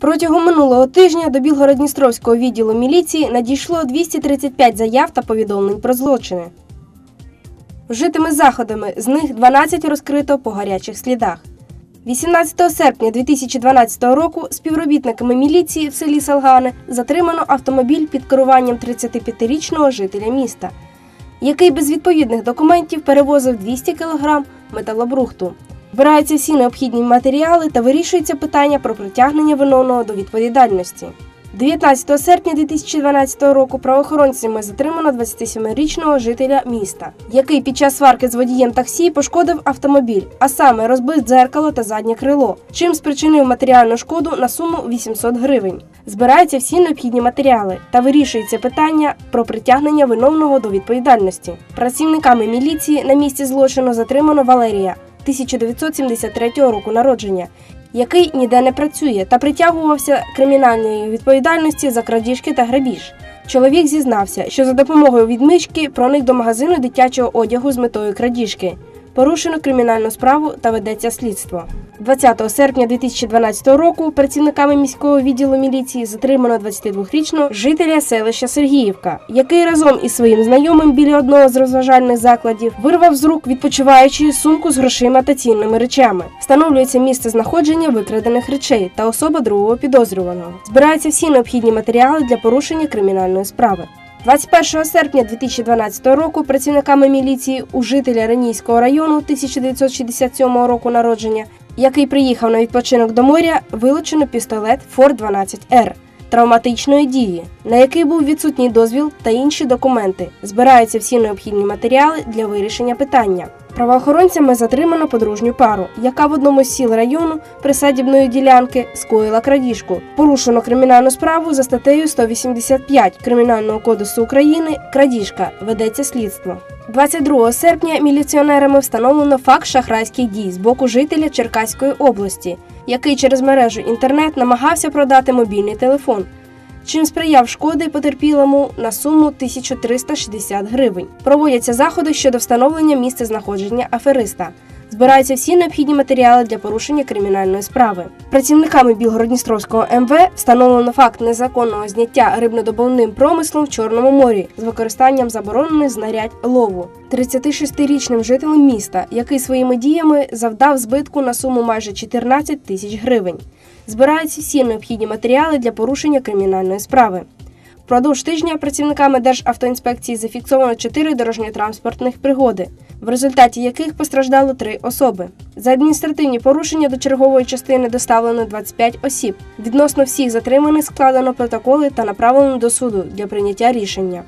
Протягом минулого тижня до Білгород-Дністровського відділу міліції надійшло 235 заяв та повідомлень про злочини. Вжитими заходами з них 12 розкрито по гарячих слідах. 18 серпня 2012 року співробітниками міліції в селі Салгане затримано автомобіль під керуванням 35-річного жителя міста, який без відповідних документів перевозив 200 кг металобрухту. Збираються всі необхідні матеріали та вирішується питання про притягнення виновного до відповідальності. 19 серпня 2012 року правоохоронцями затримано 27-річного жителя міста, який під час сварки з водієм таксі пошкодив автомобіль, а саме розбив дзеркало та заднє крило, чим спричинив матеріальну шкоду на суму 800 гривень. Збираються всі необхідні матеріали та вирішується питання про притягнення виновного до відповідальності. Працівниками міліції на місці злочину затримано Валерія 1973 року народження, який ніде не працює та притягувався кримінальної відповідальності за крадіжки та грабіж. Чоловік зізнався, що за допомогою відмички проник до магазину дитячого одягу з метою крадіжки. Порушено кримінальну справу та ведеться слідство. 20 серпня 2012 року працівниками міського відділу міліції затримано 22-річного жителя селища Сергіївка, який разом із своїм знайомим біля одного з розважальних закладів вирвав з рук відпочиваючої сумку з грошима та цінними речами. Встановлюється місце знаходження викрадених речей та особа другого підозрюваного. Збираються всі необхідні матеріали для порушення кримінальної справи. 21 серпня 2012 року працівниками міліції у жителя Ренійського району 1967 року народження, який приїхав на відпочинок до моря, вилучено пістолет Фор 12 Р. Травматичної дії, на який був відсутній дозвіл та інші документи. Збираються всі необхідні матеріали для вирішення питання. Правоохоронцями затримано подружню пару, яка в одному з сіл району присадібної ділянки скоїла крадіжку. Порушено кримінальну справу за статтею 185 Кримінального кодексу України крадіжка. Ведеться слідство. 22 серпня міліціонерами встановлено факт шахрайських дій з боку жителя Черкаської області, який через мережу інтернет намагався продати мобільний телефон чим сприяв шкоди потерпілому на суму 1360 гривень. Проводяться заходи щодо встановлення місця знаходження афериста. Збираються всі необхідні матеріали для порушення кримінальної справи. Працівниками Білгородністровського МВ встановлено факт незаконного зняття рибнодобувним промислом в Чорному морі з використанням заборонених знарядь лову. 36-річним жителем міста, який своїми діями завдав збитку на суму майже 14 тисяч гривень. Збираються всі необхідні матеріали для порушення кримінальної справи. Впродовж тижня працівниками Державтоінспекції зафіксовано чотири дорожньо-транспортних пригоди, в результаті яких постраждало три особи. За адміністративні порушення до чергової частини доставлено 25 осіб. Відносно всіх затриманих складено протоколи та направлено до суду для прийняття рішення.